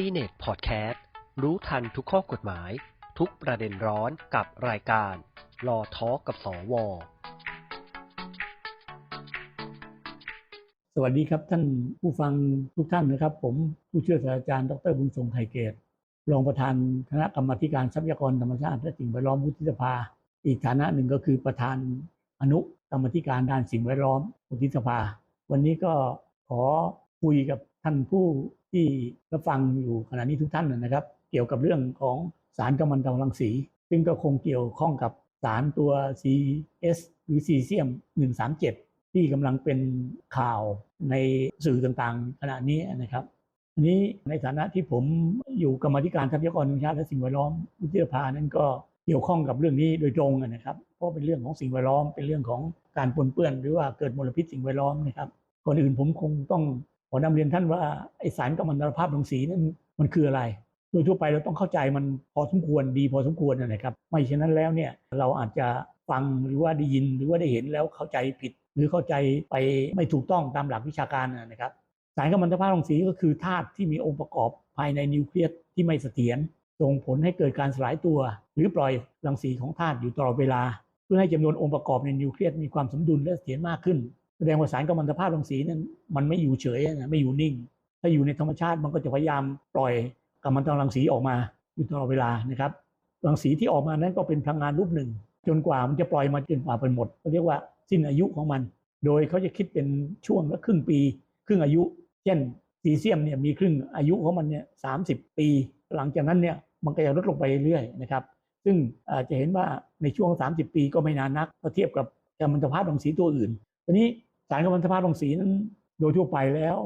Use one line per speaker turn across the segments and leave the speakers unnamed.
ซีเน็ตพอดแคสต์รู้ทันทุกข้อกฎหมาย ทุกประเด็นร้อนกับรายการรอทอกับสว
สวัสดีครับท่านผู้ฟังทุกท่านนะครับ ผมผู้ช่วยศาสตราจารย์ดรบุญทรงไทยเกตรองประธานคณะกรรมาการทรัพยากรธรรมชาติและสิ่งแวดล้อมวุฒิสภา อีกฐานะหนึ่งก็คือประธานอนุกรรมธิการด้านสิ่งแวดล้อมวุฒิสภา วันนี้ก็ขอคุยกับท่านผู้ ที่รับฟังอยู่ขณะนี้ทุกท่านนะครับ เกี่ยวกับเรื่องของสารกัมมันตรังสี ซึ่งก็คงเกี่ยวข้องกับสารตัว CS หรือซีเซียม 137 ที่กำลังเป็นข่าวในสื่อต่างๆ ขณะนี้นะครับอันนี้ในฐานะที่ผมอยู่กรรมธิการทรัพยากรธรรมชาติและสิ่งแวดล้อมวุฒิสภานั้นก็เกี่ยวข้องกับเรื่องนี้โดยตรงนะครับ เพราะเป็นเรื่องของสิ่งแวดล้อมเป็นเรื่องของการปนเปื้อน หรือว่าเกิดมลพิษสิ่งแวดล้อมนะครับก่อนอื่นผมคงต้อง ขอนำเรียนท่านว่าไอสารกัมมันตภาพรังสีนั้นมันคืออะไร โดยทั่วไปเราต้องเข้าใจมันพอสมควรดีพอสมควรนะครับ ไม่เช่นนั้นแล้วเนี่ยเราอาจจะฟังหรือว่าได้ยินหรือว่าได้เห็นแล้วเข้าใจผิด หรือเข้าใจไปไม่ถูกต้องตามหลักวิชาการนะครับ สารกัมมันตภาพรังสีก็คือธาตุที่มีองค์ประกอบภายในนิวเคลียสที่ไม่เสถียรส่งผลให้เกิดการสลายตัว หรือปล่อยรังสีของธาตุอยู่ตลอดเวลา เพื่อให้จำนวนองค์ประกอบในนิวเคลียสมีความสมดุลและเสถียรมากขึ้น แสดงว่าสารกัมมันตภาพรังสีนั้นมันไม่อยู่เฉยนะไม่อยู่นิ่ง ถ้าอยู่ในธรรมชาติมันก็จะพยายามปล่อยกัมมันตรังสีออกมาอยู่ตลอดเวลานะครับรังสีที่ออกมานั้นก็เป็นพลังงานรูปหนึ่ง จนกว่ามันจะปล่อยมาจนกว่าเป็นหมดเขาเรียกว่าสิ้นอายุของมัน โดยเขาจะคิดเป็นช่วงละครึ่งปี ครึ่งอายุ เช่นซีเซียมเนี่ยมีครึ่งอายุของมันเนี่ยสาปี หลังจากนั้นเนี่ยมันก็จะลดลงไปเรื่อยๆนะครับ ซึ่งจะเห็นว่าในช่วง 30 ปีก็ไม่นานนักเมื่อเทียบกับกัมมันตภาพรังสีตัวอื่นทีนี้ สารกัมมันตภาพรังสีนั้นโดยทั่วไปแล้ว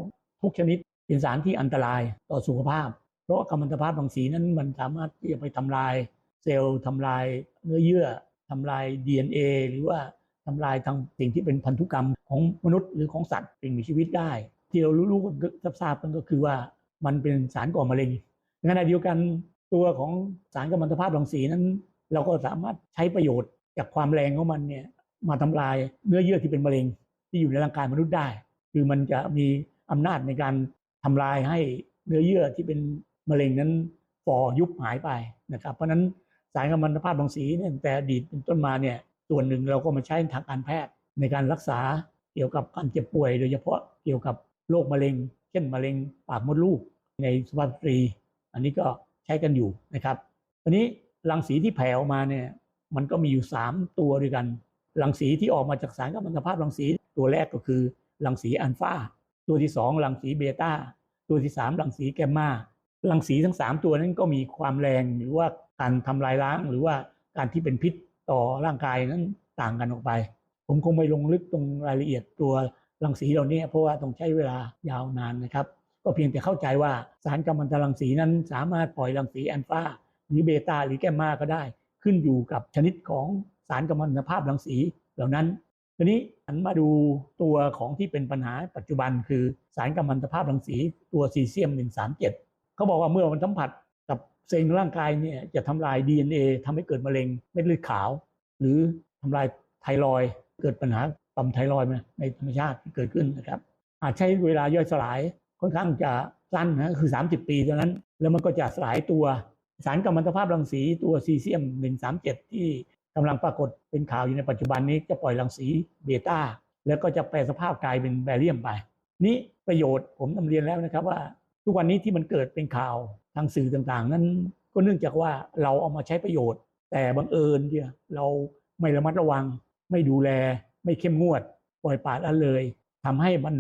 ทุกชนิดเป็นสารที่อันตรายต่อสุขภาพ เพราะกัมมันตภาพรังสีนั้นมันสามารถที่จะไปทำลาย เซลล์ทำลายเนื้อเยื่อทำลาย DNA หรือว่าทำลายทางสิ่งที่เป็นพันธุกรรมของมนุษย์หรือของสัตว์สิ่งมีชีวิตได้ ที่เรารู้ๆกันทราบกันก็คือว่ามันเป็นสารก่อมะเร็งในขณะเดียวกันตัวของสารกัมมันตภาพรังสีนั้น เราก็สามารถใช้ประโยชน์จากความแรงของมันเนี่ยมาทำลายเนื้อเยื่อที่เป็นมะเร็ง ที่อยู่ในร่างกายมนุษย์ได้ คือมันจะมีอำนาจในการทำลายให้เนื้อเยื่อที่เป็นมะเร็งนั้นฝ่อยุบหายไปนะครับ เพราะฉะนั้นสารกัมมันตภาพรังสีเนี่ยแต่อดีตเป็นต้นมาเนี่ยส่วนหนึ่งเราก็มาใช้ทางการแพทย์ในการรักษาเกี่ยวกับการเจ็บป่วย โดยเฉพาะเกี่ยวกับโรคมะเร็ง เช่นมะเร็งปากมดลูกในสุภาพสตรี อันนี้ก็ใช้กันอยู่นะครับทีนี้รังสีที่แผ่ออกมาเนี่ยมันก็มีอยู่ 3 ตัวด้วยกันรังสีที่ออกมาจากสารกัมมันตภาพรังสี ตัวแรกก็คือรังสีอัลฟาตัวที่2รังสีเบต้าตัวที่3รังสีแกมมารังสีทั้ง3ตัวนั้นก็มีความแรงหรือว่าการทำลายล้างหรือว่าการที่เป็นพิษต่อร่างกายนั้นต่างกันออกไป ผมคงไม่ลงลึกตรงรายละเอียดตัวรังสีเหล่านี้เพราะว่าต้องใช้เวลายาวนานนะครับ ก็เพียงแต่เข้าใจว่าสารกัมมันตรังสีนั้นสามารถปล่อยรังสีอัลฟาหรือเบต้าหรือแกมมาก็ได้ ขึ้นอยู่กับชนิดของสารกัมมันตภาพรังสีเหล่านั้น ทีนี้หันมาดูตัวของที่เป็นปัญหาปัจจุบันคือสารกัมมันตภาพรังสีตัวซีเซียม 137เขาบอกว่าเมื่อมันสัมผัสกับเซลล์ร่างกายเนี่ยจะทำลาย DNA ทำให้เกิดมะเร็งเม็ดเลือดขาว หรือทำลายไทรอยเกิดปัญหาต่อมไทรอยในธรรมชาติเกิดขึ้นนะครับ อาจใช้เวลาย่อยสลายค่อนข้างจะสั้นนะคือ 30 ปีเท่านั้น แล้วมันก็จะสลายตัวสารกัมมันตภาพรังสีตัวซีเซียม 137 ที่ กำลังปรากฏเป็นข่าวอยู่ในปัจจุบันนี้จะปล่อยรังสีเบต้าแล้วก็จะแปลสภาพกลายเป็นแบเรียมไป นี้ประโยชน์ผมนำเรียนแล้วนะครับว่า ทุกวันนี้ที่มันเกิดเป็นข่าวทางสื่อต่างๆ นั้นก็เนื่องจากว่าเราเอามาใช้ประโยชน์ แต่บังเอิญเนี่ยเราไม่ระมัดระวัง ไม่ดูแล ไม่เข้มงวด ปล่อยปละละเลยทำให้มัน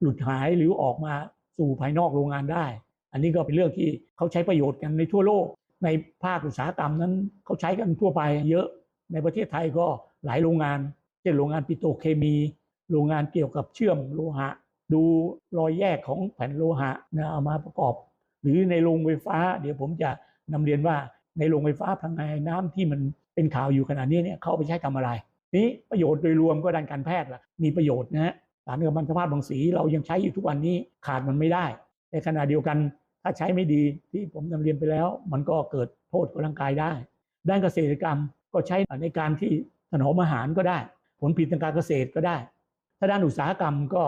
หลุดหายหรือออกมาสู่ภายนอกโรงงานได้ อันนี้ก็เป็นเรื่องที่เขาใช้ประโยชน์กันในทั่วโลก ในภาคอุตสาหกรรมนั้นเขาใช้กันทั่วไปเยอะ ในประเทศไทยก็หลายโรงงานเช่นโรงงานปิโตเคมี โรงงานเกี่ยวกับเชื่อมโลหะ ดูรอยแยกของแผ่นโลหะนะเอามาประกอบ หรือในโรงไฟฟ้า เดี๋ยวผมจะนำเรียนว่าในโรงไฟฟ้าพลังงานน้ำที่มันเป็นข่าวอยู่ขณะนี้เนี่ยเขาไปใช้ทำอะไร นี้ประโยชน์โดยรวมก็ด้านการแพทย์ล่ะมีประโยชน์นะฮะสารกัมมันตภาพรังสีเรายังใช้อยู่ทุกวันนี้ขาดมันไม่ได้ ในขณะเดียวกันถ้าใช้ไม่ดีที่ผมนำเรียนไปแล้ว มันก็เกิดโทษกับร่างกายได้ ด้านเกษตรกรรม ก็ใช้ในการที่ถนอมอาหารก็ได้ ผลผลิตทางการเกษตรก็ได้ ถ้าด้านอุตสาหกรรมก็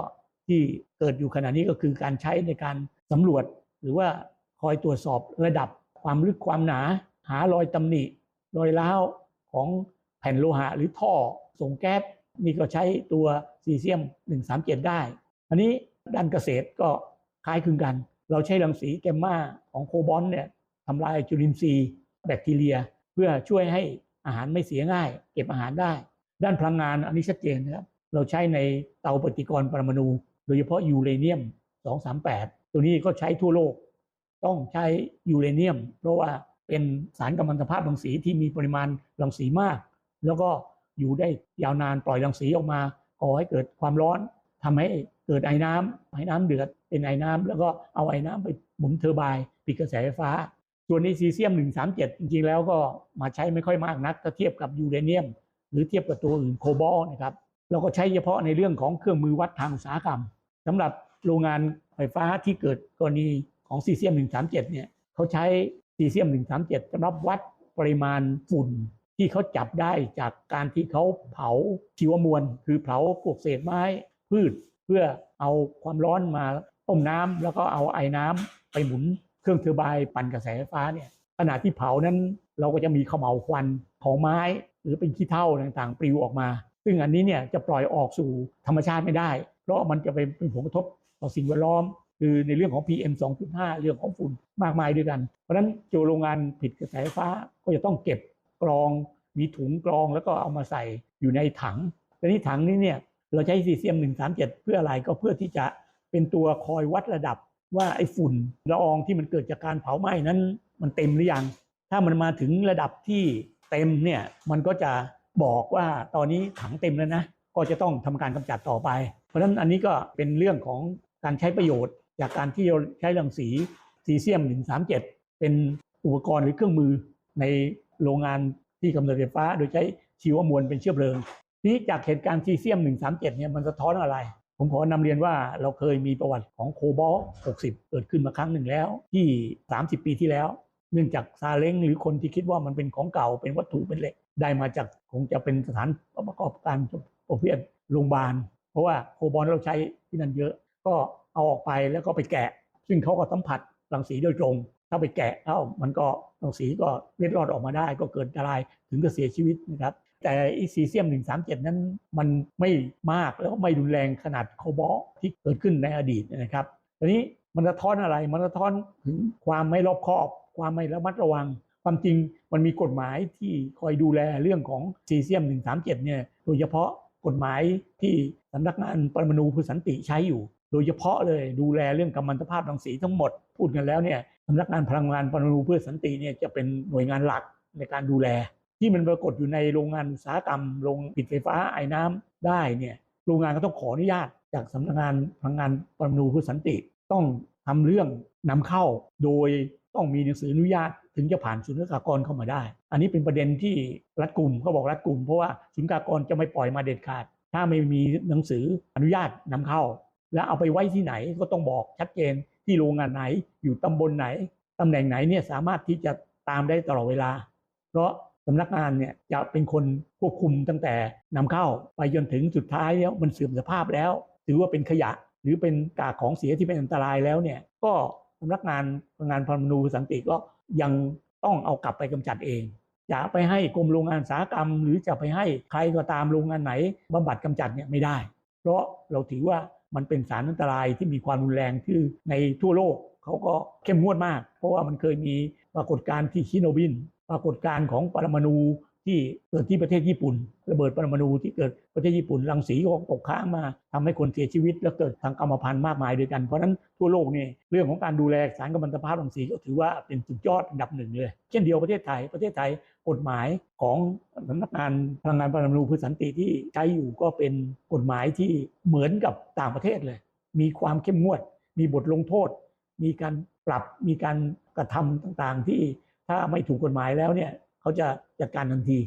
ที่เกิดอยู่ขณะนี้ก็คือการใช้ในการสำรวจ หรือว่าคอยตรวจสอบระดับความลึกความหนา หารอยตำหนิรอยร้าวของแผ่นโลหะหรือท่อส่งแก๊สนี่ก็ใช้ตัวซีเซียม 137 ได้ อันนี้ด้านเกษตรก็คล้ายคลึงกัน เราใช้รังสีแกมมาของโคบอลต์เนี่ยทำลายจุลินทรีย์แบคทีเรีย เพื่อช่วยให้ อาหารไม่เสียง่าย เก็บอาหารได้ ด้านพลังงานอันนี้ชัดเจนนะครับเราใช้ในเตาปฏิกรณ์ปรมาณูโดยเฉพาะยูเรเนียม 238 ตัวนี้ก็ใช้ทั่วโลก ต้องใช้ยูเรเนียม เพราะว่าเป็นสารกัมมันตภาพรังสีที่มีปริมาณรังสีมาก แล้วก็อยู่ได้ยาวนานปล่อยรังสีออกมาก่อให้เกิดความร้อนทำให้เกิดไอ้น้ำไอ้น้ำเดือดเป็นไอ้น้ำแล้วก็เอาไอ้น้ำไปหมุนเทอร์ไบน์ปิดกระแสไฟฟ้า ส่วนในซีเซียม 137 จริงๆแล้วก็มาใช้ไม่ค่อยมากนักถ้าเทียบกับยูเรเนียม หรือเทียบกับตัวอื่นโคบอลนะครับเราก็ใช้เฉพาะในเรื่องของเครื่องมือวัดทางอุตสาหกรรมสำหรับโรงงานไฟฟ้าที่เกิดกรณีของซีเซียม 137 เนี่ยเขาใช้ซีเซียม 137สำหรับวัดปริมาณฝุ่นที่เขาจับได้จากการที่เขาเผาชีวมวล คือเผาพวกเศษไม้พืช เพื่อเอาความร้อนมาต้มน้ำแล้วก็เอาไอ้น้ำไปหมุน เครื่องเทอร์ไบน์ปั่นกระแสไฟฟ้าเนี่ยขณะที่เผานั้นเราก็จะมีขมเหลาควันของไม้ หรือเป็นขี้เถ้าต่างๆ ปลิวออกมา ซึ่งอันนี้เนี่ยจะปล่อยออกสู่ธรรมชาติไม่ได้ เพราะมันจะไปเป็นผลกระทบต่อสิ่งแวดล้อม คือในเรื่องของ PM 2.5 เรื่องของฝุ่นมากมายด้วยกัน เพราะฉะนั้นโจโรงงานผลิดกระแสไฟฟ้าก็จะต้องเก็บกรองมีถุงกรองแล้วก็เอามาใส่อยู่ในถังแต่นี้ถังนี้เนี่ยเราใช้ซีเซียม137 เพื่ออะไรก็เพื่อที่จะเป็นตัวคอยวัดระดับ ว่าไอ้ฝุ่นละอองที่มันเกิดจากการเผาไหม้นั้น มันเต็มหรือยัง ถ้ามันมาถึงระดับที่เต็มเนี่ยมันก็จะบอกว่าตอนนี้ถังเต็มแล้วนะก็จะต้องทำการกำจัดต่อไป เพราะฉะนั้นอันนี้ก็เป็นเรื่องของการใช้ประโยชน์ จากการที่เราใช้รังสีซีเซียม 137 เป็นอุปกรณ์หรือเครื่องมือในโรงงานที่กำเนิดไฟฟ้า โดยใช้ชีวมวลเป็นเชื้อเพลิง นี้จากเหตุการณ์ซีเซียม 137 เนี่ยมันสะท้อนอะไร ผมขอนำเรียนว่าเราเคยมีประวัติของโคบอล60 เกิดขึ้นมาครั้งหนึ่งแล้ว ที่ 30 ปีที่แล้ว เนื่องจากซาเล้งหรือคนที่คิดว่ามันเป็นของเก่าเป็นวัตถุเป็นเหล็ก ได้มาจากคงจะเป็นสถานประกอบการประเภทโรงพยาบาล เพราะว่าโคบอลเราใช้ที่นั่นเยอะ ก็เอาออกไปแล้วก็ไปแกะ ซึ่งเขาก็สัมผัสรังสีโดยตรง ถ้าไปแกะเอ้ามันก็รังสีก็เล็ดรอดออกมาได้ ก็เกิดอันตรายถึงกับเสียชีวิตนะครับ แต่อีซีเซียม 137 นั้นมันไม่มากแล้วก็ไม่รุนแรงขนาดโคบอลที่เกิดขึ้นในอดีตนะครับทีนี้มันสะท้อนอะไร มันสะท้อนถึงความไม่รอบคอบ ความไม่ระมัดระวัง ความจริงมันมีกฎหมายที่คอยดูแลเรื่องของซีเซียม 137 เนี่ย โดยเฉพาะกฎหมายที่สำนักงานปรมาณูเพื่อสันติใช้อยู่ โดยเฉพาะเลยดูแลเรื่องกัมมันตภาพรังสีทั้งหมด พูดกันแล้วเนี่ยสำนักงานพลังงานปรมาณูเพื่อสันติเนี่ยจะเป็นหน่วยงานหลักในการดูแล ที่มันปรากฏอยู่ในโรงงานอุตสาหกรรมโรงปิดไฟฟ้าไอ้น้ำได้เนี่ยโรงงานก็ต้องขออนุญาต จากสำนักงานพลังงานปรมาณูเพื่อสันติต้องทำเรื่องนำเข้าโดยต้องมีหนังสืออนุญาตถึงจะผ่านศุลกากรเข้ามาได้ อันนี้เป็นประเด็นที่รัดกลุ่มเขาบอกรัดกลุ่มเพราะว่าศุลกากรจะไม่ปล่อยมาเด็ดขาด ถ้าไม่มีหนังสืออนุญาตนำเข้า แล้วเอาไปไว้ที่ไหนก็ต้องบอกชัดเจนที่โรงงานไหนอยู่ตำบลไหนตำแหน่งไหนเนี่ยสามารถที่จะตามได้ตลอดเวลา เพราะ สำนักงานเนี่ยจะเป็นคนควบคุมตั้งแต่นำเข้าไปจนถึงสุดท้ายแล้วมันเสื่อมสภาพแล้ว ถือว่าเป็นขยะหรือเป็นกากของเสียที่เป็นอันตรายแล้วเนี่ยก็สำนักงานงานพรมนูสันติก็ยังต้องเอากลับไปกำจัดเองจะไปให้กรมโรงงานสาหกรรม หรือจะไปให้ใครก็ตามโรงงานไหนบำบัดกำจัดเนี่ยไม่ได้ เพราะเราถือว่ามันเป็นสารอันตรายที่มีความรุนแรงที่ในทั่วโลกเขาก็เข้มงวดมาก เพราะว่ามันเคยมีปรากฏการณ์ที่ชิโนบิน ปรากฏการณ์ของปรมาณูที่เกิดที่ประเทศญี่ปุ่น ระเบิดปรมาณูที่เกิดประเทศญี่ปุ่นรังสีก็ตกค้างมาทำให้คนเสียชีวิต และเกิดทางกรรมพันธุ์มากมายด้วยกัน เพราะฉะนั้นทั่วโลกเนี่ยเรื่องของการดูแลสารกัมมันตภาพรังสีก็ถือว่าเป็นสุดยอดอันดับหนึ่งเลย เช่นเดียวประเทศไทยประเทศไทยกฎหมายของสำนักงานพลังงานปรมาณูพื่อสันติที่ใช้อยู่ก็เป็นกฎหมายที่เหมือนกับต่างประเทศเลย มีความเข้มงวด มีบทลงโทษ มีการปรับมีการกระทำต่างๆที่ ถ้าไม่ถูกกฎหมายแล้วเนี่ยเขาจะจัดการทันที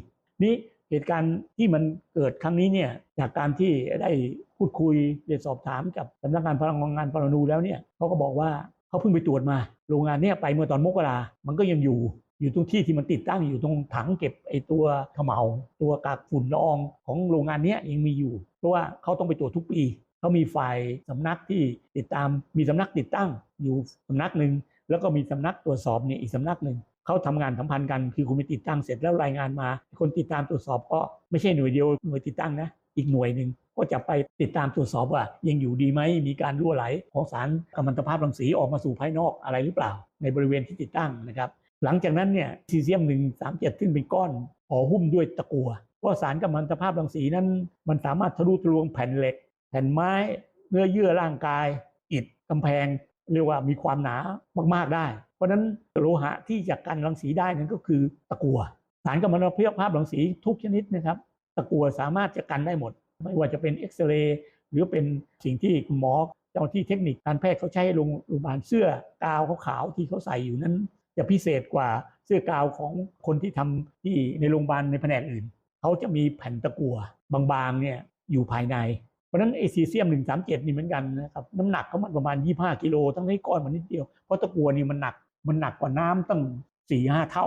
นี่เหตุการณ์ที่มันเกิดครั้งนี้เนี่ยจากการที่ได้พูดคุยได้สอบถามกับสำนักงานพลังงานปรมาณูแล้วเนี่ยเขาก็บอกว่าเขาเพิ่งไปตรวจมา โรงงานเนี่ยไปเมื่อตอนมกรามันก็ยังอยู่อยู่ตรงที่ที่มันติดตั้งอยู่ตรงถังเก็บไอ้ตัวเขมเหลาตัวกากฝุ่นละอองของโรงงานเนี้ยยังมีอยู่ เพราะว่าเขาต้องไปตรวจทุกปีเขามีฝ่ายสำนักที่ติดตามมีสำนักติดตั้งอยู่สำนักหนึ่งแล้วก็มีสำนักตรวจสอบเนี่ยอีกสำนักหนึ่ง เขาทำงานสัมพันธ์กันคือคุณไปติดตั้งเสร็จแล้วรายงานมา คนติดตามตรวจสอบก็ไม่ใช่หน่วยเดียวหน่วยติดตั้งนะ อีกหน่วยหนึ่งก็จะไปติดตามตรวจสอบว่า ยังอยู่ดีไหมมีการรั่วไหล ของสารกัมมันตภาพรังสีออกมาสู่ภายนอกอะไรหรือเปล่า ในบริเวณที่ติดตั้งนะครับ หลังจากนั้นเนี่ยซีเซียม137ซึ่งเป็นก้อนห่อหุ้มด้วยตะกั่วเพราะสารกัมมันตภาพรังสีนั้น มันสามารถทะลุทะลวงแผ่นเหล็ก แผ่นไม้เนื้อเยื่อร่างกาย อิฐกำแพง เรียกว่ามีความหนามาก ๆได้ ราะฉะนั้นโลหะที่จะกันรังสีได้นั้นก็คือตะกั่วสารกัมมันตภาพรังสีทุกชนิดนะครับ ตะกั่วสามารถจะกันได้หมด ไม่ว่าจะเป็นเอ็กซเรย์หรือเป็นสิ่งที่คุณหมอเจ้าที่เทคนิคการแพทย์เขาใช้ให้โรงพยาบาลเสื้อกาวขาวๆที่เขาใส่อยู่นั้น จะพิเศษกว่าเสื้อกาวของคนที่ทำที่ในโรงพยาบาลในแผนกอื่นเขาจะมีแผ่นตะกั่วบางๆเนี่ยอยู่ภายในเพราะนั้นไอซีเซียม 137 นี่เหมือนกันนะครับน้ำหนักเขามันประมาณ 25 กิโลทั้งที่ก้อนมันนิดเดียว เพราะตะกั่วนี่มันหนัก มันหนักกว่าน้ำตั้ง4-5เท่า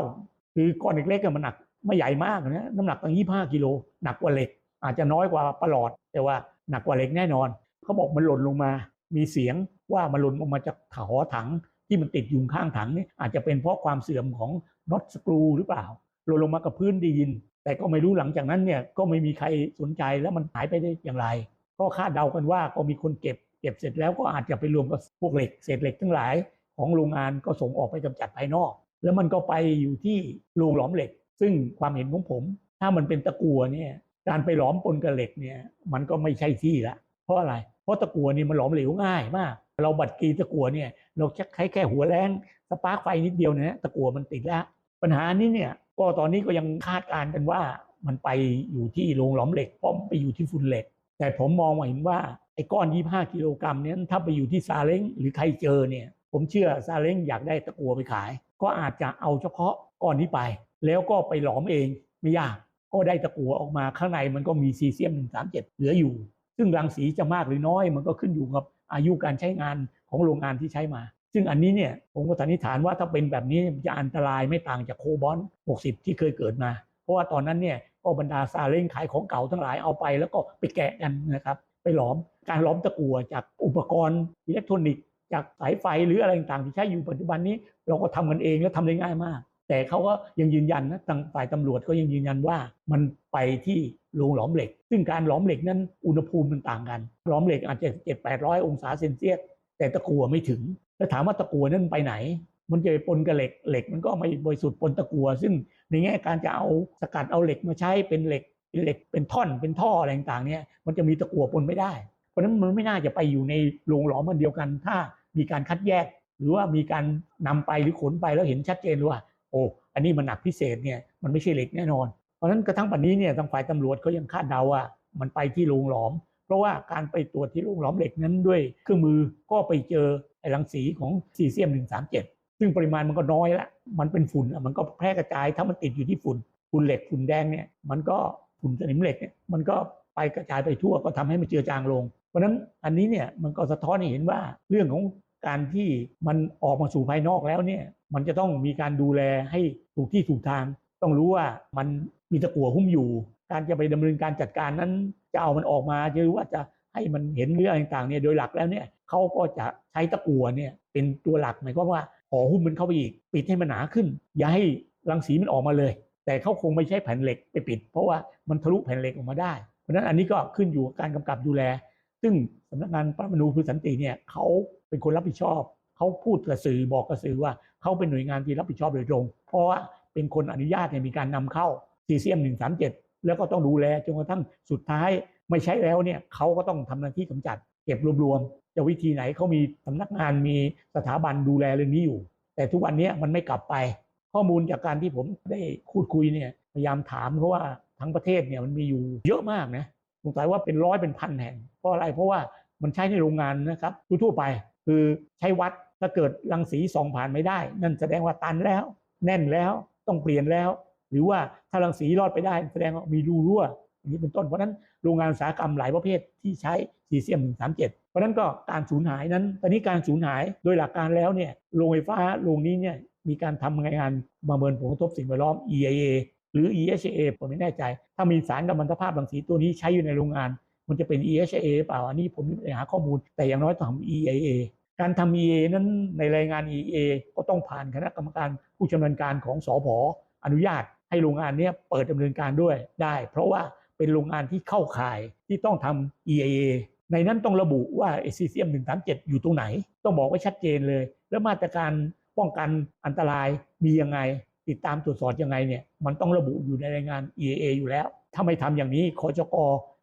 คือก้อนเล็กๆมันหนักไม่ใหญ่มากนะน้ำหนักตั้ง25กิโลหนักกว่าเหล็ก อาจจะน้อยกว่าประหลอด แต่ว่าหนักกว่าเหล็กแน่นอนเขาบอกมันหล่นลงมา มีเสียงว่ามันหล่นลงมาจากถอถังที่มันติดยู่ข้างถังนี่อาจจะเป็นเพราะความเสื่อมของน็อตสกรูหรือเปล่าหล่นลงมากับพื้นดิน แต่ก็ไม่รู้หลังจากนั้นเนี่ยก็ไม่มีใครสนใจแล้วมันหายไปได้อย่างไร ก็คาดเดากันว่าก็มีคนเก็บ เก็บเสร็จแล้วก็อาจจะไปรวมกับพวกเหล็กเศษเหล็กทั้งหลาย ของโรงงานก็ส่งออกไปกำจัดภายนอก แล้วมันก็ไปอยู่ที่โรงหลอมเหล็ก ซึ่งความเห็นของผม ถ้ามันเป็นตะกั่วเนี่ยการไปหลอมปนกับเหล็กเนี่ยมันก็ไม่ใช่ที่ละ เพราะอะไร เพราะตะกั่วนี่มันหลอมเหลวง่ายมาก เราบัดกีตะกั่วเนี่ยเราแค่ใช้แค่หัวแรงสปาร์กไฟนิดเดียวเนี่ยตะกั่วมันติดแล้ว ปัญหานี้เนี่ยก็ตอนนี้ก็ยังคาดการณ์กันว่ามันไปอยู่ที่โรงหลอมเหล็กเพราะมันไปอยู่ที่ฝุ่นเหล็ก แต่ผมมองเห็นว่าไอ้ก้อน 25 กิโลกรัมเนี้ถ้าไปอยู่ที่ซาเล้งหรือใครเจอเนี่ย ผมเชื่อซาเล้งอยากได้ตะกัวไปขาย ก็อาจจะเอาเฉพาะก้อนนี้ไป แล้วก็ไปหลอมเองไม่ยากก็ได้ตะกัวออกมาข้างในมันก็มีซีเซียม 137 เหลืออยู่ ซึ่งรังสีจะมากหรือน้อย มันก็ขึ้นอยู่กับอายุการใช้งานของโรงงานที่ใช้มา ซึ่งอันนี้เนี่ยผมก็สันนิษฐานว่าถ้าเป็นแบบนี้มันจะอันตรายไม่ต่างจากโคบอล60 ที่เคยเกิดมา เพราะว่าตอนนั้นเนี่ยก็บรรดาซาเล้งขายของเก่าทั้งหลายเอาไป แล้วก็ไปแกะกันนะครับไปหลอมการหลอมตะกัวจากอุปกรณ์อิเล็กทรอนิกส์ จากสายไฟหรืออะไรต่างๆที่ใช้อยู่ปัจจุบันนี้ เราก็ทำกันเองแล้วทำได้ง่ายมาก แต่เขาก็ยังยืนยันนะทางฝ่ายตำรวจก็ยังยืนยันว่ามันไปที่โรงหลอมเหล็ก ซึ่งการหลอมเหล็กนั้นอุณหภูมิมันต่างกันหลอมเหล็กอาจจะเจ็ดแปดร้อยองศาเซนเซียสแต่ตะกั่วไม่ถึง แล้วถามว่าตะกั่วนั้นไปไหน มันจะไปปนกับเหล็กเหล็กมันก็ไม่บริสุทธิ์ปนตะกั่วซึ่งในแง่การจะเอาสกัดเอาเหล็กมาใช้เป็นเหล็กเหล็กเป็นท่อนเป็นท่ออะไรต่างๆเนี่ยมันจะมีตะกั่วปนไม่ได้ ราะนั้นมันไม่น่าจะไปอยู่ในโรงหลอมมันเดียวกัน ถ้ามีการคัดแยก หรือว่ามีการนำไปหรือขนไปแล้วเห็นชัดเจนว่า โอ้อันนี้มันหนักพิเศษเนี่ยมันไม่ใช่เหล็กแน่นอน เพราะนั้นกระทั่งปัจนนี้เนี่ยทางฝ่ายตำรวจก็ยังคาดเดาว่ามันไปที่โรงหลอม เพราะว่าการไปตรวจที่โรงหลอมเหล็กนั้นด้วยเครื่องมือก็ไปเจอไอ้รังสีของซีเซียม 137 ซึ่งปริมาณมันก็น้อยละมันเป็นฝุ่นมันก็แพร่กระจายถ้ามันติดอยู่ที่ฝุ่นฝุ่นเหล็กฝุ่นแดงเนี่ยมันก็ฝุ่นสนิมเหล็กเนี่ยมันก็ไปกระจายไปทั่วก็ทำให้มันเจือจางลง ราะฉะนั้นอันนี้เนี่ยมันก็สะท้อนให้เห็นว่าเรื่องของการที่มันออกมาสู่ภายนอกแล้วเนี่ยมันจะต้องมีการดูแลให้ถูกที่ถูกทาง ต้องรู้ว่ามันมีตะกั่วหุ้มอยู่ การจะไปดำเนินการจัดการนั้น จะเอามันออกมาหรือว่าจะให้มันเห็นเรื่องต่างๆเนี่ยโดยหลักแล้วเนี่ยเขาก็จะใช้ตะกั่วเนี่ยเป็นตัวหลักหมายความว่าห่อหุ้มมันเข้าไปอีก ปิดให้มันหนาขึ้น อย่าให้รังสีมันออกมาเลย แต่เขาคงไม่ใช้แผ่นเหล็กไปปิด เพราะว่ามันทะลุแผ่นเหล็กออกมาได้เพราะฉะนั้นอันนี้ก็ขึ้นอยู่กับการกำกับดูแล ซึ่งสำนักงานพระมนูพือสันติเนี่ยเขาเป็นคนรับผิดชอบ เขาพูดกับสื่อบอกกับสื่อว่าเขาเป็นหน่วยงานที่รับผิดชอบโดยตรง เพราะว่าเป็นคนอนุญาตให้มีการนำเข้าซีเซียม137แล้วก็ต้องดูแลจนกระทั่งสุดท้ายไม่ใช้แล้วเนี่ยเขาก็ต้องทำหน้าที่กำจัด เก็บรวมๆจะวิธีไหนเขามีสำนักงานมีสถาบันดูแลเรื่องนี้อยู่ แต่ทุกวันนี้มันไม่กลับไป ข้อมูลจากการที่ผมได้พูดคุยเนี่ยพยายามถามเขาว่าทั้งประเทศเนี่ยมันมีอยู่เยอะมากนะ งสัยว่าเป็นร้อยเป็นพันแห่ง เพราะอะไรเพราะว่ามันใช้ในโรงงานนะครับทั่วไปคือใช้วัดถ้าเกิดรังสีสองผ่านไม่ได้ นั่นแสดงว่าตันแล้ว แน่นแล้วต้องเปลี่ยนแล้ว หรือว่าถ้ารังสีรอดไปได้ แสดงว่ามีรูรั่วอย่างนี้เป็นต้นเพราะนั้นโรงงานอุตสาหกรรมหลายประเภทที่ใช้ซีเซียม137 เพราะนั้นก็การสูญหายนั้น ตอนนี้การสูญหายโดยหลักการแล้วเนี่ยโรงไฟฟ้าโรงนี้เนี่ยมีการทำงานประเมินผลกระทบสิ่งแวดล้อม EIA รือ EHA ผมไม่แน่ใจ ถ้ามีสารกัมมันตภาพรังสีตัวนี้ใช้อยู่ในโรงงาน มันจะเป็น EHA เปล่า อันนี้ผมไม่ได้หาข้อมูล แต่อย่างน้อยต้องทำ EIA การทำ EA นั้นในรายงาน EA ก็ต้องผ่านคณะกรรมการผู้ชำนาญการของสอพออนุญาตให้โรงงานเนี้ยเปิดดำเนินการด้วยได้ เพราะว่าเป็นโรงงานที่เข้าข่ายที่ต้องทำ EAA ในนั้นต้องระบุว่า CCM 137 อยู่ตรงไหน ต้องบอกไว้ชัดเจนเลย แล้วมาตรการป้องกันอันตรายมียังไง ติดตามตรวจสอบยังไงเนี่ยมันต้องระบุอยู่ในรายงาน EAA อยู่แล้ว ถ้าไม่ทำอย่างนี้คอจก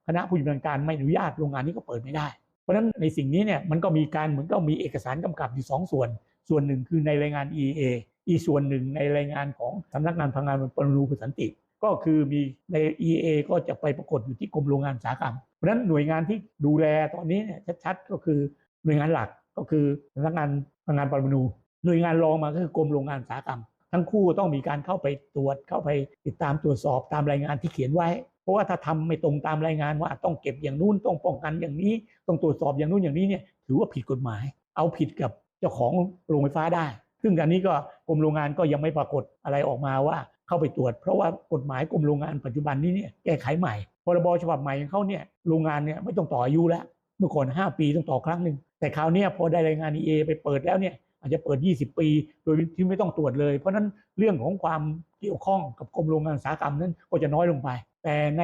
คณะผู้ชำนาญการไม่อนุญาตโรงงานนี้ก็เปิดไม่ได้ เพราะฉะนั้นในสิ่งนี้เนี่ยมันก็มีการเหมือนก็มีเอกสารกำกับอยู่สองส่วน ส่วนหนึ่งคือในรายงาน EA อีกส่วนหนึ่งในรายงานของสำนักงานพลังงานปรมาณูเพื่อสันติ ก็คือมีใน EA ก็จะไปปรากฏอยู่ที่กรมโรงงานอุตสาหกรรม เพราะฉะนั้นหน่วยงานที่ดูแลตอนนี้เนี่ยชัดๆก็คือหน่วยงานหลักก็คือสำนักงานพลังงานปรมาณูหน่วยงานรองมาก็คือกรมโรงงานอุตสาหกรรม ทั้งคู่ต้องมีการเข้าไปตรวจเข้าไปติดตามตรวจสอบตามรายงานที่เขียนไว้ เพราะว่าถ้าทำไม่ตรงตามรายงานว่าต้องเก็บอย่างนู้นต้องป้องกันอย่างนี้ ต้องตรวจสอบอย่างนู้นอย่างนี้เนี่ยถือว่าผิดกฎหมาย เอาผิดกับเจ้าของโรงไฟฟ้าได้ ซึ่งอันนี้ก็กรมโรงงานก็ยังไม่ปรากฏอะไรออกมาว่าเข้าไปตรวจ เพราะว่ากฎหมายกรมโรงงานปัจจุบันนี้เนี่ยแก้ไขใหม่พรบฉบับใหม่ของเขาเนี่ยโรงงานเนี่ยไม่ต้องต่ออายุแล้วเมื่อก่อน5 ปีต้องต่อครั้งหนึ่งแต่คราวนี้พอได้รายงาน EA ไปเปิดแล้วเนี่ย อาจจะเปิด 20 ปี โดยที่ไม่ต้องตรวจเลย เพราะนั้นเรื่องของความเกี่ยวข้องกับกรมโรงงานอุตสาหกรรมนั้นก็จะน้อยลงไป แต่ใน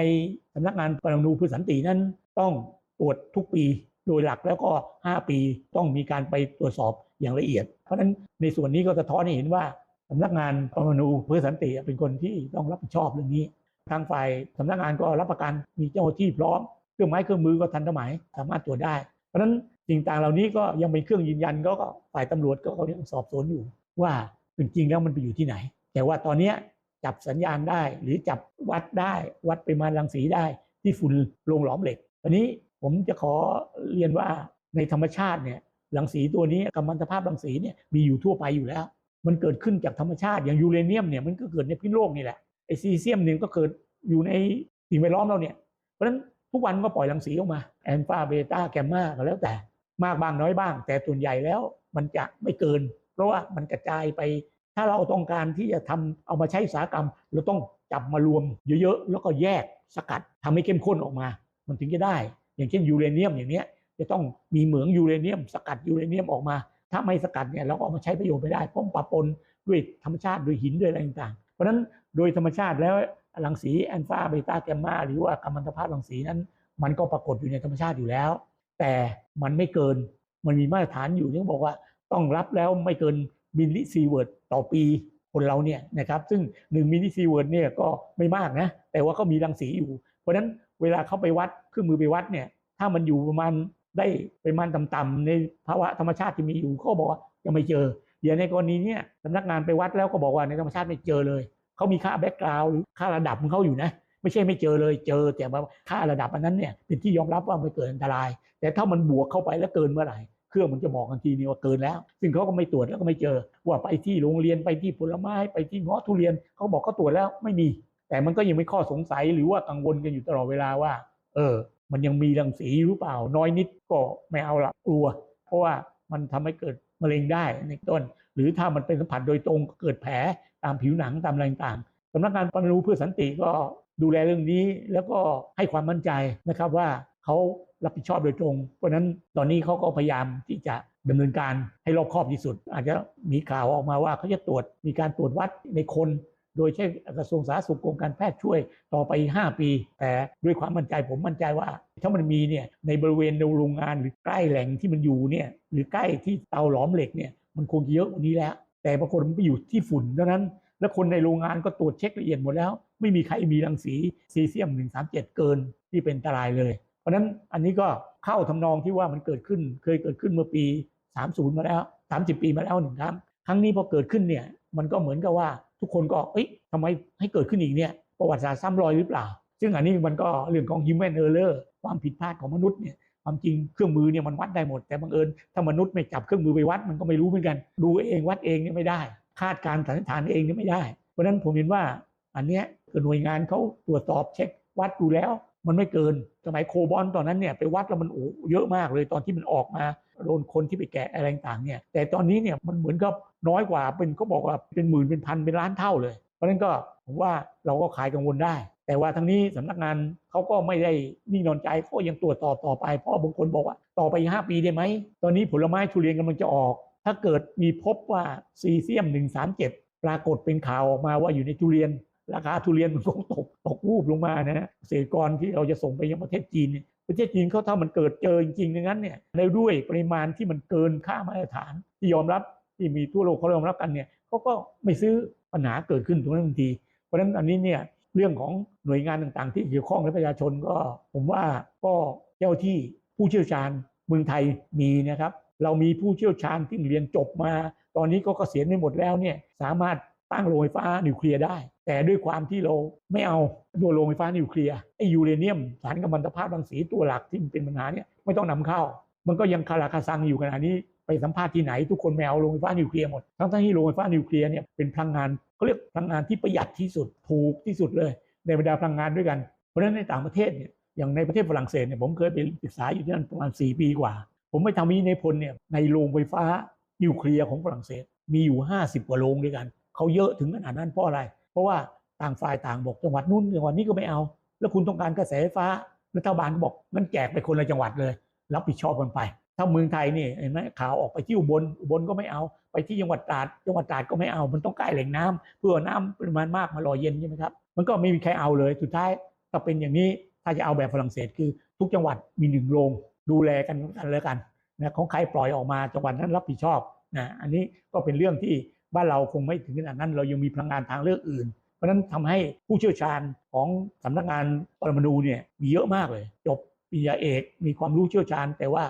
สำนักงานปรมาณูพื่อสันตินั้นต้องตรวจทุกปีโดยหลักแล้วก็ 5 ปีต้องมีการไปตรวจสอบอย่างละเอียด เพราะฉะนั้นในส่วนนี้ก็สะท้อนให้เห็นว่าสำนักงานปรมาณูเพื่อสันติเป็นคนที่ต้องรับผิดชอบเรื่องนี้ ทางฝ่ายสำนักงานก็รับประกันมีเจ้าหน้าที่พร้อม เครื่องไม้เครื่องมือก็ทันสมัยสามารถตรวจได้ เพราะฉะนั้น สิ่งต่างเหล่านี้ก็ยังเป็นเครื่องยืนยันก็ฝ่ายตำรวจก็เขายังสอบสวนอยู่ ว่าจริงๆแล้วมันไปอยู่ที่ไหน แต่ว่าตอนเนี้จับสัญญาณได้หรือจับวัดได้วัดปริมาณรังสีได้ที่ฝุ่นโรงหลอมเหล็กอันนี้ผมจะขอเรียนว่าในธรรมชาติเนี่ยรังสีตัวนี้กัมมันตภาพรังสีเนี่ยมีอยู่ทั่วไปอยู่แล้ว มันเกิดขึ้นจากธรรมชาติอย่างยูเรเนียมเนี่ยมันก็เกิดในพื้นโลกนี่แหละไอซีเซียมหนึ่งก็เกิดอยู่ในสิ่งแวดล้อมเราเนี่ยเพราะฉะนั้นทุกวันก็ปล่อยรังสีออกมาแอลฟาเบต้าแกมมาก็แล้วแต่ มากบ้างน้อยบ้าง แต่ส่วนใหญ่แล้วมันจะไม่เกิน เพราะว่ามันกระจายไป ถ้าเราต้องการที่จะทำเอามาใช้อุตสาหกรรม เราต้องจับมารวมเยอะๆแล้วก็แยกสกัดทำให้เข้มข้นออกมา มันถึงจะได้ อย่างเช่นยูเรเนียมอย่างเนี้ยจะต้องมีเหมืองยูเรเนียม สกัดยูเรเนียมออกมา ถ้าไม่สกัดเนี่ยเราก็เอามาใช้ประโยชน์ไม่ได้เพราะมันปะปนด้วยธรรมชาติด้วยหินด้วยอะไรต่างๆ เพราะฉะนั้นโดยธรรมชาติแล้วรังสีแอลฟาเบต้าแกมมาหรือว่ากัมมันตภาพรังสีนั้น มันก็ปรากฏอยู่ในธรรมชาติอยู่แล้ว แต่มันไม่เกิน มันมีมาตรฐานอยู่ที่บอกว่าต้องรับแล้วไม่เกินมิลลิซีเวิร์ดต่อปีคนเราเนี่ยนะครับซึ่ง1มิลลิซีเวิร์ดเนี่ยก็ไม่มากนะ แต่ว่าก็มีรังสีอยู่ เพราะฉะนั้นเวลาเขาไปวัดเครื่องมือไปวัดเนี่ยถ้ามันอยู่ประมาณได้ปริมาณต่ำๆในภาวะธรรมชาติที่มีอยู่เขาบอกว่ายังไม่เจอเดี๋ยวในกรณีเนี้ยสำนักงานไปวัดแล้วก็บอกว่าในธรรมชาติไม่เจอเลยเขามีค่าแบ็กกราวด์หรือค่าระดับของเขาอยู่นะ ไม่ใช่ไม่เจอเลยเจอแต่ว่าค่าระดับอันนั้นเนี่ยเป็นที่ยอมรับว่าไม่เกิดอันตราย แต่ถ้ามันบวกเข้าไปแล้วเกินเมื่อไหร่เครื่องมันจะบอกทันทีนี่ว่าเกินแล้ว ซึ่งเขาก็ไม่ตรวจแล้วก็ไม่เจอ ว่าไปที่โรงเรียนไปที่ผลไม้ไปที่เงาะทุเรียนเขาบอกเขาตรวจแล้วไม่มี แต่มันก็ยังไม่ข้อสงสัยหรือว่ากังวลกันอยู่ตลอดเวลาว่า เออ มันยังมีรังสีหรือเปล่า น้อยนิดก็ไม่เอาละกลัว เพราะว่ามันทำให้เกิดมะเร็งได้ในต้น หรือถ้ามันเป็นสัมผัสโดยตรงเกิดแผลตามผิวหนังตามอะไรต่างสำนักงานปรมาณูเพื่อสันติก็ ดูแลเรื่องนี้แล้วก็ให้ความมั่นใจนะครับว่าเขารับผิดชอบโดยตรง เพราะฉะนั้นตอนนี้เขาก็พยายามที่จะดำเนินการให้รอบครอบที่สุด อาจจะมีข่าวออกมาว่าเขาจะตรวจมีการตรวจวัดในคน โดยใช้กระทรวงสาธารณสุขกรมการแพทย์ช่วยต่อไป 5 ปี แต่ด้วยความมั่นใจผมมั่นใจว่า ถ้ามันมีเนี่ยในบริเวณโรงงานหรือใกล้แหล่งที่มันอยู่เนี่ยหรือใกล้ที่เตาหลอมเหล็กเนี่ยมันคงเยอะกว่านี้แล้ว แต่ปรากฏมันไปอยู่ที่ฝุ่นเท่านั้น แล้วคนในโรงงานก็ตรวจเช็คละเอียดหมดแล้ว ไม่มีใครมีรังสีซีเซียม 137 เกินที่เป็นอันตรายเลย เพราะนั้นอันนี้ก็เข้าทำนองที่ว่ามันเกิดขึ้น เคยเกิดขึ้นเมื่อปี 30 มาแล้ว 30 ปีมาแล้วหนึ่งครั้งครั้งนี้พอเกิดขึ้นเนี่ยมันก็เหมือนกับว่าทุกคนก็เอ้ยทำไมให้เกิดขึ้นอีกเนี่ยประวัติศาสตร์ซ้ำรอยหรือเปล่า ซึ่งอันนี้มันก็เรื่องของ human error ความผิดพลาดของมนุษย์เนี่ยความจริงเครื่องมือเนี่ยมันวัดได้หมดแต่บังเอิญถ้ามนุษย์ไม่จับเครื่องมือไปวัดมันก็ไม่รู้เหมือนกัน ดูเองวัดเองเนี่ยไม่ได้ คาดการสันนิษฐานเองเนี่ยไม่ได้ เพราะฉะนั้นผมเห็นว่าอันเนี้ย คือหน่วยงานเขาตรวจสอบเช็ควัดดูแล้ว มันไม่เกินสมัยโคบอลตอนนั้นเนี่ยไปวัดแล้วมันโอ้เยอะมากเลยตอนที่มันออกมาโดนคนที่ไปแกะอะไรต่างเนี่ยแต่ตอนนี้เนี่ยมันเหมือนกับน้อยกว่าเป็นเขาบอกว่าเป็นหมื่นเป็นพันเป็นล้านเท่าเลย เพราะฉะนั้นก็ผมว่าเราก็ขายกังวลได้ แต่ว่าทั้งนี้สำนักงานเขาก็ไม่ได้นิ่งนอนใจเขายังตรวจสอบต่อไปเพราะบางคนบอกว่าต่อไปอีกห้าปีได้ไหมตอนนี้ผลไม้ทุเรียนกำลังจะออก ถ้าเกิดมีพบว่าซีเซียม137ปรากฏเป็นข่าวออกมาว่าอยู่ในทุเรียน ราคาทุเรียนมันคงตกตกวูบลงมานะเกษตรกรที่เราจะส่งไปยังประเทศจีนเนี่ยประเทศจีนเขาถ้ามันเกิดเจอจริงๆดังนั้นเนี่ยในด้วยปริมาณที่มันเกินค่ามาตรฐานที่ยอมรับที่มีทั่วโลกเขายอมรับกันเนี่ยเขาก็ไม่ซื้อปัญหาเกิดขึ้นตรงนั้นทันที เพราะฉะนั้นอันนี้เนี่ยเรื่องของหน่วยงานต่างๆ ที่เกี่ยวข้องและประชาชนก็ ผมว่าก็เจ้าที่ผู้เชี่ยวชาญเมืองไทยมีนะครับ เรามีผู้เชี่ยวชาญที่เรียนจบมา ตอนนี้ก็เกษียณไปหมดแล้วเนี่ยสามารถตั้งโรงไฟฟ้านิวเคลียร์ได้ แต่ด้วยความที่เราไม่เอาตัวโรงไฟฟ้านิวเคลียร์ไอยูเรเนียมสารกัมมันตภาพรังสีตัวหลักที่เป็นปัญหาเนี่ยไม่ต้องนำเข้า มันก็ยังคาราคาซังอยู่ขณะนี้ไปสัมภาษณ์ที่ไหนทุกคนไม่เอาโรงไฟฟ้านิวเคลียร์หมดทั้งๆที่โรงไฟฟ้านิวเคลียร์เนี่ยเป็นพลังงานเขาเรียกพลังงานที่ประหยัดที่สุดถูกที่สุดเลย ในบรรดาพลังงานด้วยกัน เพราะฉะนั้นในต่างประเทศเนี่ยอย่างในประเทศฝรั่งเศสเนี่ยผมเคยไปศึกษาอยู่ที่นั่นประมาณ 4 ปีกว่า ผมไปทำวินัยพลเนี่ยในโรงไฟฟ้านิวเคลียร์ของฝรั่งเศสมีอยู่ 50 กว่าโรงด้วยกันเขาเยอะถึงขนาดนั้นเพราะอะไร เพราะว่าต่างฝ่ายต่างบอกจังหวัดนู้นจังหวัดนี้ก็ไม่เอา แล้วคุณต้องการกระแสไฟฟ้ารัฐบาลก็บอกงั้นแจกไปคนละจังหวัดเลย รับผิดชอบกันไป ถ้าเมืองไทยนี่เห็นไหมข่าวออกไปที่อุบลอุบลก็ไม่เอา ไปที่จังหวัดตราดจังหวัดตราดก็ไม่เอา มันต้องใกล้แหล่งน้ำเพื่อน้ำปริมาณมากมารอเย็นใช่ไหมครับมันก็ไม่มีใครเอาเลยสุดท้ายถ้าเป็นอย่างนี้ถ้าจะเอาแบบฝรั่งเศสคือ ทุกจังหวัดมีหนึ่งโรงดูแลกันกันแล้วกันนะของใครปล่อยออกมาจังหวัดนั้นรับผิดชอบนะอันนี้ก็เป็นเรื่องที่ บ้านเราคงไม่ถึงขนาดนั้นเรายังมีพลังงานทางเลือกอื่น เพราะนั้นทำให้ผู้เชี่ยวชาญของสำนักงานปรมาณูเนี่ยมีเยอะมากเลย จบปริญญาเอกมีความรู้เชี่ยวชาญ แต่ว่า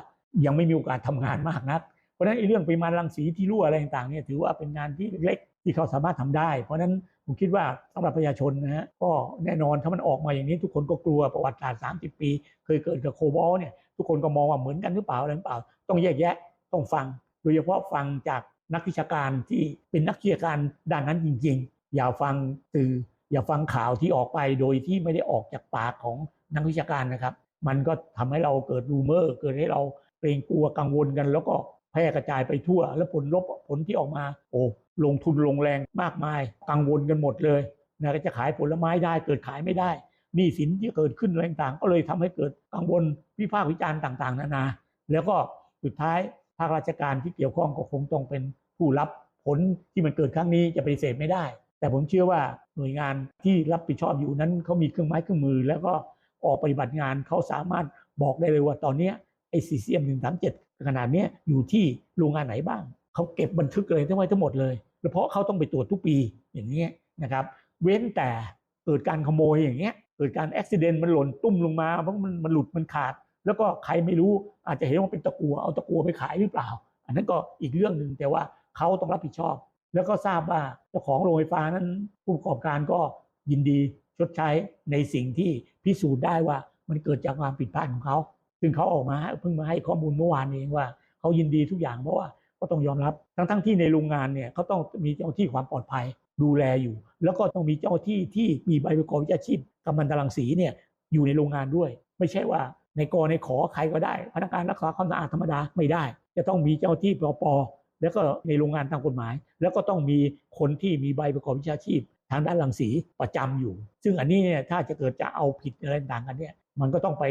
ยังไม่มีโอกาสทำงานมากนัก เพราะนั้นไอ้เรื่องปริมาณรังสีที่รั่วอะไรต่างๆเนี่ยถือว่าเป็นงานที่เล็กที่เขาสามารถทำได้ เพราะฉะนั้นผมคิดว่าสำหรับประชาชนนะฮะก็แน่นอนถ้ามันออกมาอย่างนี้ทุกคนก็กลัวประวัติศาสตร์30 ปี เคยเกิดกับโคบอลเนี่ยทุกคนก็มองว่าเหมือนกันหรือเปล่าอะไรหรือเปล่า ต้องแยกแยะต้องฟัง โดยเฉพาะฟังจาก นักวิชาการที่เป็นนักวิชาการด้านนั้นจริง ๆ อย่าฟังสื่ออย่าฟังข่าวที่ออกไปโดยที่ไม่ได้ออกจากปากของนักวิชาการนะครับ มันก็ทำให้เราเกิดรูเมอร์ เกิดให้เราเกรงกลัวกังวลกัน แล้วก็แพร่กระจายไปทั่ว แล้วผลลบผลที่ออกมา โอ้ลงทุนลงแรงมากมาย กังวลกันหมดเลยนะก็จะขายผลไม้ได้เกิดขายไม่ได้หนี้สินที่เกิดขึ้นอะไรต่างๆก็เลยทำให้เกิดกังวลวิพากษ์วิจารณ์ต่าง ๆ นานา แล้วก็สุดท้ายภาคราชการที่เกี่ยวข้องก็คงต้องเป็น ผู้รับผลที่มันเกิดครั้งนี้จะปฏิเสธไม่ได้ แต่ผมเชื่อว่าหน่วยงานที่รับผิดชอบอยู่นั้นเขามีเครื่องไม้เครื่องมือ แล้วก็ออกปฏิบัติงานเขาสามารถบอกได้เลยว่าตอนนี้ไอซีเซียมหนึ่งสามเจ็ดขนาดนี้อยู่ที่โรงงานไหนบ้างเขาเก็บบันทึกเลยทั้งไว้ทั้งหมดเลยแล้วเพราะเขาต้องไปตรวจทุกปีอย่างเงี้ยนะครับ เว้นแต่เกิดการขโมยอย่างเงี้ยเกิดการอุบิเหตุมันหล่นตุ้มลงมาเพราะมันมันหลุดมันขาด แล้วก็ใครไม่รู้อาจจะเห็นว่าเป็นตะกัวเอาตะกัวไปขายหรือเปล่า อันนั้นก็อีกเรื่องหนึ่งแต่ว่า เขาต้องรับผิดชอบ แล้วก็ทราบว่าเจ้าของโรงไฟฟ้านั้นผู้ประกอบการก็ยินดีชดใช้ในสิ่งที่พิสูจน์ได้ว่ามันเกิดจากความผิดพลาดของเขา ซึ่งเขาออกมาเพิ่งมาให้ข้อมูลเมื่อวานเองว่าเขายินดีทุกอย่างเพราะว่าก็ต้องยอมรับ ทั้งทั้งที่ในโรงงานเนี่ยเขาต้องมีเจ้าที่ความปลอดภัยดูแลอยู่ แล้วก็ต้องมีเจ้าที่ที่มีใบประกอบวิชาชีพกัมมันตรังสีเนี่ยอยู่ในโรงงานด้วย ไม่ใช่ว่าในกอในขอใครก็ได้ พนักงานรักษาความสะอาดธรรมดาไม่ได้ จะต้องมีเจ้าหน้าที่ปป แล้วก็ในโรงงานตามกฎหมาย แล้วก็ต้องมีคนที่มีใบประกอบวิชาชีพ ทางด้านรังสีประจำอยู่ ซึ่งอันนี้เนี่ยถ้าจะเกิดจะเอาผิดอะไรต่างกันเนี่ยมันก็ต้องไป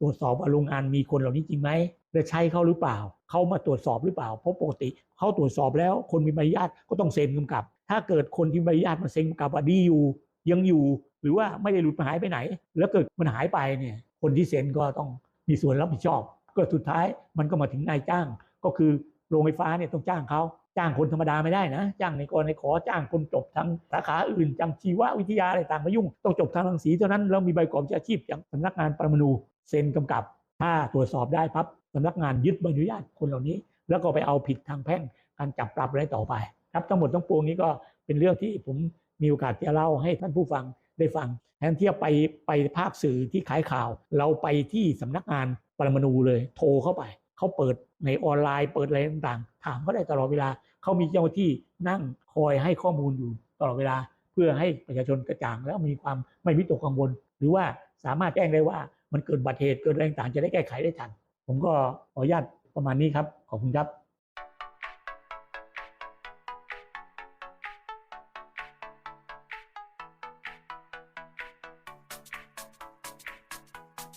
ตรวจสอบว่าโรงงานมีคนเหล่านี้จริงไหมและใช้เขาหรือเปล่า เขามาตรวจสอบหรือเปล่า เพราะปกติเขาตรวจสอบแล้ว คนมีใบอนุญาตก็ต้องเซ็นกำกับ ถ้าเกิดคนที่ใบอนุญาตมาเซ็นกำกับว่าดีอยู่ ยังอยู่ หรือว่าไม่ได้หลุดมาหายไปไหน แล้วเกิดมันหายไปเนี่ยคนที่เซ็นก็ต้องมีส่วนรับผิดชอบ ก็สุดท้ายมันก็มาถึงนายจ้างก็คือ โรงไฟฟ้าเนี่ยต้องจ้างเขาจ้างคนธรรมดาไม่ได้นะ จ้างในกรในขอจ้างคนจบทางสาขาอื่นจังชีววิทยาอะไรต่างมายุ่ง ต้องจบทางรังสีเท่านั้นแล้วมีใบประกอบวิชาชีพจากสำนักงานปรมาณูเซ็นกำกับ ถ้าตรวจสอบได้ปั๊บสำนักงานยึดใบอนุญาตคนเหล่านี้ แล้วก็ไปเอาผิดทางแพ่งการจับปรับอะไรต่อไป ครับทั้งหมดทั้งปวงนี้ก็เป็นเรื่องที่ผมมีโอกาสจะเล่าให้ท่านผู้ฟังได้ฟังแทนที่จะไปไปภาคสื่อที่ขายข่าว เราไปที่สำนักงานปรมาณูเลย โทรเข้าไปเขาเปิด ในออนไลน์เปิดอะไรต่างๆ ถามเขาได้ตลอดเวลาเขามีเจ้าหน้าที่นั่งคอยให้ข้อมูลอยู่ตลอดเวลา เพื่อให้ประชาชนกระจ่างแล้วมีความไม่วิตกกังวล หรือว่าสามารถแจ้งได้ว่ามันเกิดบัติเหตุเกิดอะไรต่างๆจะได้แก้ไขได้ทัน ผมก็ขออนุญาตประมาณนี้ครับขอบคุณครับ